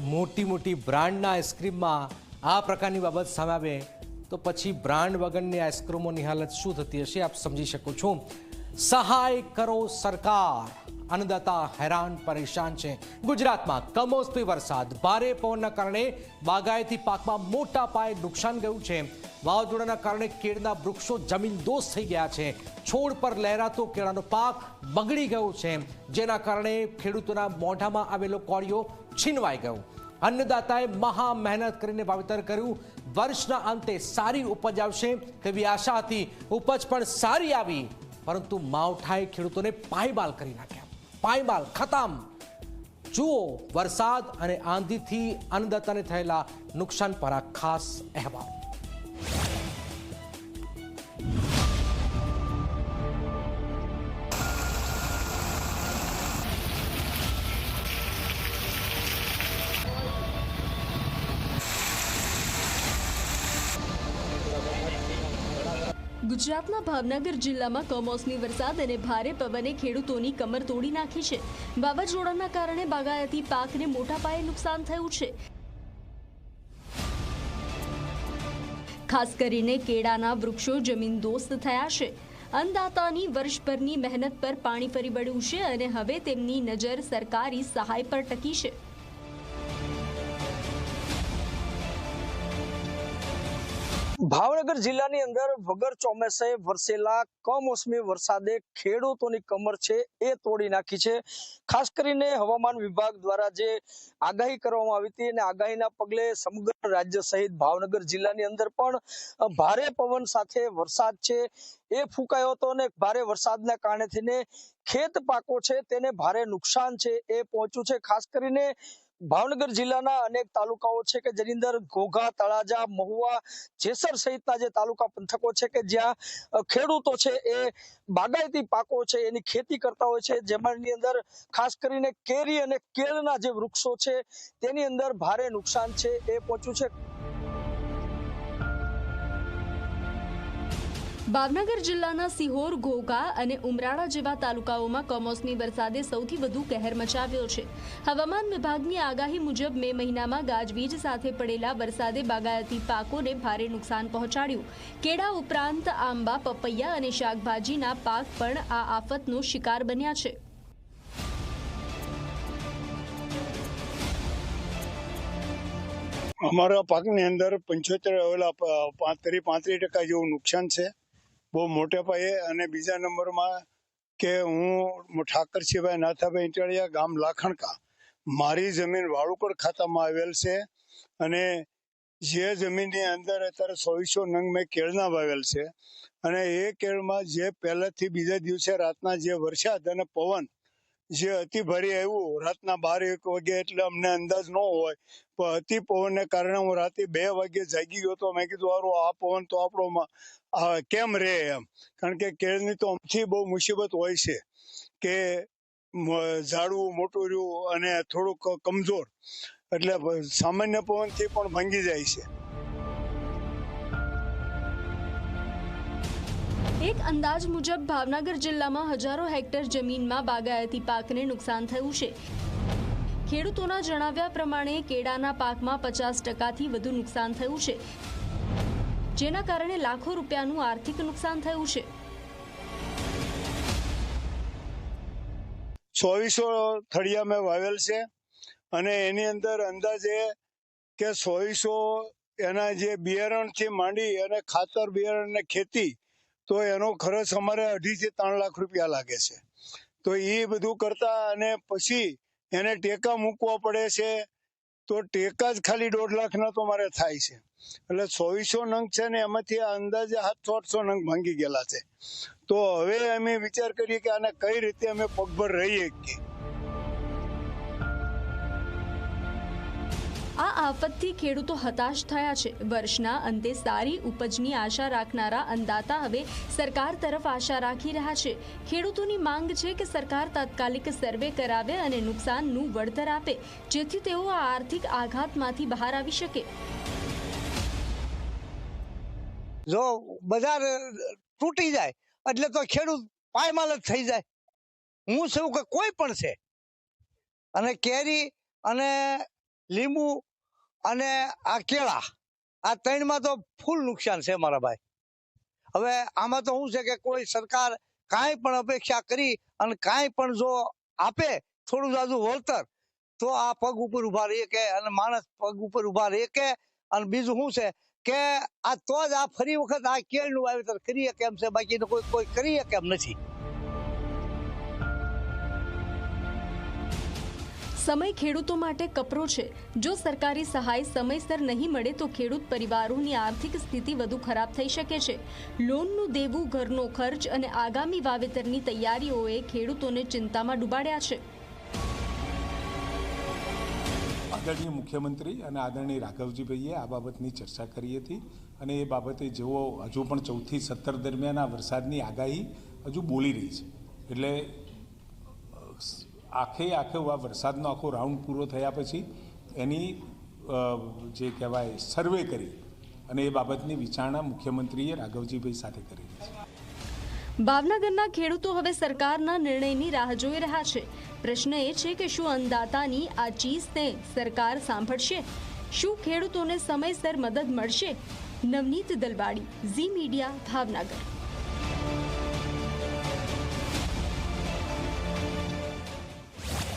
મોટી મોટી બ્રાન્ડના આઈસ્ક્રીમમાં આ પ્રકારની બાબત સામે આવે તો પછી બ્રાન્ડ વગરની આઈસ્ક્રીમોની હાલત શું થતી હશે આપ સમજી શકો છો. સહાય કરો સરકાર. અન્નદાતા હેરાન, પરેશાન છે. ગુજરાતમાં કમોસમી વરસાદ. ભારે પવનના કારણે બાગાયતી પાકમાં મોટા પાયે નુકસાન ગયું છે. વાવાઝોડાના કારણે કેળના વૃક્ષો જમીનદોસ્ત થઈ ગયા છે. છોડ પર લહેરાતો કેળાનો પાક બગડી ગયો છે. જેના કારણે ખેડૂતોના મોઢામાં આવેલો કોળિયો છીનવાઈ ગયો. અન્નદાતાએ મહા મહેનત કરીને વાવેતર કર્યું. વર્ષના અંતે સારી ઉપજ આવશે તેવી આશા હતી. ઉપજ પણ સારી આવી. પરંતુ માવઠાએ ખેડૂતોને પાયબાલ કરી નાખ્યા. પાયમાલ ખતમ. જુઓ વરસાદ અને આંધીથી અન્નદાતાને થયેલા નુકસાન પર આ ખાસ અહેવાલ. ગુજરાતના ભાવનગર જિલ્લામાં કમોસમી વરસાદ અને ભારે પવને ખેડૂતોની કમર તોડી નાખી છે. વાવાઝોડાના કારણે બાગાયતી પાકને મોટા પાયે નુકસાન થયું છે. ખાસ કરીને કેળાના વૃક્ષો જમીનદોસ્ત થયા છે. અન્નદાતાની વર્ષભરની મહેનત પર પાણી ફરી વળ્યું છે અને હવે તેમની નજર સરકારી સહાય પર ટકી છે. ભાવનગર જિલ્લાની અંદર વગર ચોમાસે વરસેલા કમોસમી વરસાદે ખેડૂતોની કમર છે એ તોડી નાખી છે. ખાસ કરીને હવામાન વિભાગ દ્વારા જે આગાહી કરવામાં આવી હતી અને આગાહીના પગલે સમગ્ર રાજ્ય સહિત ભાવનગર જિલ્લાની અંદર પણ ભારે પવન સાથે વરસાદ છે. એ ફૂંકાયો હતો અને ભારે વરસાદના કારણે થઈને ખેત પાકો છે તેને ભારે નુકસાન છે એ પહોંચ્યું છે. ખાસ કરીને ભાવનગર જિલ્લાના અનેક તાલુકાઓ છે કે જેની અંદર ઘોઘા, તળાજા, મહુવા, જેસર સહિતના જે તાલુકા પંથકો છે કે જ્યાં ખેડૂતો છે એ બાગાયતી પાકો છે, એની ખેતી કરતા હોય છે. જેમાંની અંદર ખાસ કરીને કેરી અને કેળના જે વૃક્ષો છે, તેની અંદર ભારે નુકસાન છે. એ પહોંચ્યું છે. ભાવનગર જિલ્લાના સિહોર ઘોઘા અને ઉમરાળા જેવા તાલુકાઓમાં કમોસમી વરસાદે સૌથી વધુ કહેર મચાવ્યો છે. હવામાન વિભાગની આગાહી મુજબ મે મહિનામાં ગાજવીજ સાથે પડેલા વરસાદે બાગાયતી પાકોને ભારે નુકસાન પહોંચાડ્યું. કેળા ઉપરાંત આંબા, પપૈયા અને શાકભાજીના પાક પણ આ આફતનો શિકાર બન્યા છે. અમારા પાકની અંદર પંચોતેર પાંત્રીસ પાંત્રીસ ટકા જેવું નુકસાન છે. બહુ મોટા પાયે અને બીજા નંબરમાં કે હું ઠાકર સિવાય નાથાભાઈ ઇટાળિયા ગામ લાખણકા, મારી જમીન વાળુકડ ખાતામાં આવેલ છે અને જે જમીનની અંદર અત્યારે ચોવીસો નંગ મેં કેળના વાવેલ છે અને એ કેળમાં જે પહેલાથી બીજા દિવસે રાતના જે વરસાદ અને પવન જે અતિ ભારે આવ્યું. રાતના બાર એક વાગે એટલે અમને અંદાજ ન હોય. પણ અતિ પવનને કારણે હું રાતે બે વાગે જાગી ગયો તો મેં કીધું, હારું, આ પવન તો આપણો કેમ રહે એમ? કારણ કે કેળની તો અમથી બહુ મુસીબત હોય છે કે ઝાડવું મોટું રહ્યું અને થોડુંક કમજોર. એટલે સામાન્ય પવનથી પણ ભાંગી જાય છે. એક અંદાજ મુજબ ભાવનગર જિલ્લામાં હજારો હેક્ટર જમીનમાં બાગાયતી પાકને નુકસાન થયું છે. ખેડૂતોના જણાવ્યા પ્રમાણે કેળાના પાકમાં પચાસ ટકાથી વધુ નુકસાન થયું છે. જેના કારણે લાખો રૂપિયાનું આર્થિક નુકસાન થયું છે. ચોવીસો થળિયા મેં વાવેલ છે અને એની અંદર અંદાજે કે ચોવીસો એના જે બિયારણથી માંડી અને ખાતર બિયારણ ને ખેતી તો એનો ખર્ચ અમારે અઢીથી ત્રણ લાખ રૂપિયા લાગે છે. તો એ બધું કરતા અને પછી એને ટેકા મૂકવા પડે છે. તો ટેકા જ ખાલી દોઢ લાખના તો મારે થાય છે. એટલે ચોવીસો નંગ છે ને એમાંથી અંદાજે સાતસો આઠસો નંગ ભાંગી ગયેલા છે. તો હવે અમે વિચાર કરીએ કે આને કઈ રીતે અમે પગભર રહીએ કે આ આફતથી ખેડૂતો હતાશ થયા છે. વર્ષના અંતે સારી ઉપજની આશા રાખનારા અંદાતા હવે સરકાર તરફ આશા રાખી રહ્યા છે. ખેડૂતોની માંગ છે કે સરકાર તાત્કાલિક સર્વે કરાવે અને નુકસાનનું વળતર આપે, જેથી તેઓ આ આર્થિક આઘાતમાંથી બહાર આવી શકે. જો બજાર તૂટી જાય, એટલે તો ખેડૂત પાયમાલ જ થઈ જાય. હું છું કે કોઈ પણ છે. અને કેરી અને લીંબુ અને આ કેળા, આ ત્રણમાં તો ફૂલ નુકસાન છે મારા ભાઈ. હવે આમાં તો શું છે કે કોઈ સરકાર કાંઈ પણ અપેક્ષા કરી અને કાંઈ પણ જો આપે થોડું જાજુ વળતર, તો આ પગ ઉપર ઊભા રહી કે અને માણસ પગ ઉપર ઊભા રહી કે અને બીજું શું છે કે આ તો જ આ ફરી વખત આ કેળનું વાવેતર કરીએ કેમ છે? બાકી કોઈ કોઈ કરીએ કેમ નથી? સમય ખેડૂતો માટે કપરો છે. જો સરકારી સહાય સમયસર નહીં મળે તો ખેડૂત પરિવારોની આર્થિક સ્થિતિ વધુ ખરાબ થઈ શકે છે. લોનનું દેવું, ઘરનો ખર્ચ અને આગામી વાવેતરની તૈયારીઓએ ખેડૂતોને ચિંતામાં ડૂબાડ્યા છે. આદરણીય મુખ્યમંત્રી અને આદરણીય રાઘવજીભાઈએ આ બાબતની ચર્ચા કરી હતી અને એ બાબતે જેઓ હજુ પણ ચૌદથી સત્તર દરમિયાન આ વરસાદની આગાહી હજુ બોલી રહી છે. એટલે આખે આખે આ વરસાદનો આખો રાઉન્ડ પૂરો થયા પછી એની જે કહેવાય સર્વે કરી અને એ બાબતની વિચારણા મુખ્યમંત્રીએ રાઘવજીભાઈ સાથે કરી ભાવનગરના ખેડૂતો હવે સરકારના નિર્ણયની રાહ જોઈ રહ્યા છે. પ્રશ્ન એ છે કે શું અન્નદાતાની આ ચીજને સરકાર સાંભળશે? શું ખેડૂતોને સમયસર મદદ મળશે? Navneet Dalwadi, Zee Media, Bhavnagar.